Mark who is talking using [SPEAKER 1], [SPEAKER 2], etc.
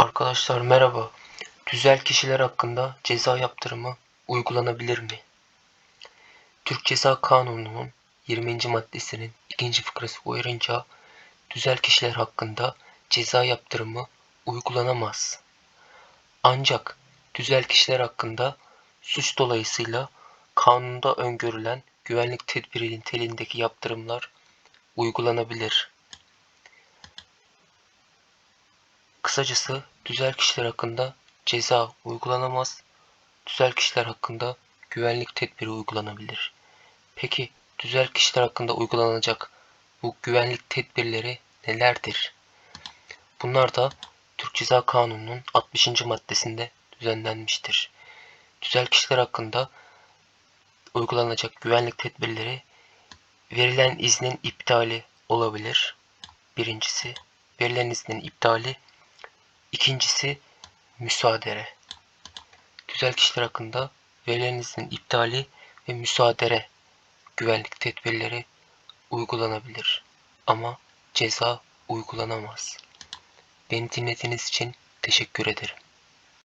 [SPEAKER 1] Arkadaşlar merhaba. Tüzel kişiler hakkında ceza yaptırımı uygulanabilir mi? Türk Ceza Kanunu'nun 20. maddesinin ikinci fıkrası uyarınca tüzel kişiler hakkında ceza yaptırımı uygulanamaz. Ancak tüzel kişiler hakkında suç dolayısıyla kanunda öngörülen güvenlik tedbiri niteliğindeki yaptırımlar uygulanabilir. Kısacası tüzel kişiler hakkında ceza uygulanamaz. Tüzel kişiler hakkında güvenlik tedbiri uygulanabilir. Peki tüzel kişiler hakkında uygulanacak bu güvenlik tedbirleri nelerdir? Bunlar da Türk Ceza Kanunu'nun 60. maddesinde düzenlenmiştir. Tüzel kişiler hakkında uygulanacak güvenlik tedbirleri verilen iznin iptali olabilir. Birincisi verilen iznin iptali İkincisi müsaadere. Güzel kişiler hakkında verilen iznin iptali ve müsaadere güvenlik tedbirleri uygulanabilir. Ama ceza uygulanamaz. Beni dinlediğiniz için teşekkür ederim.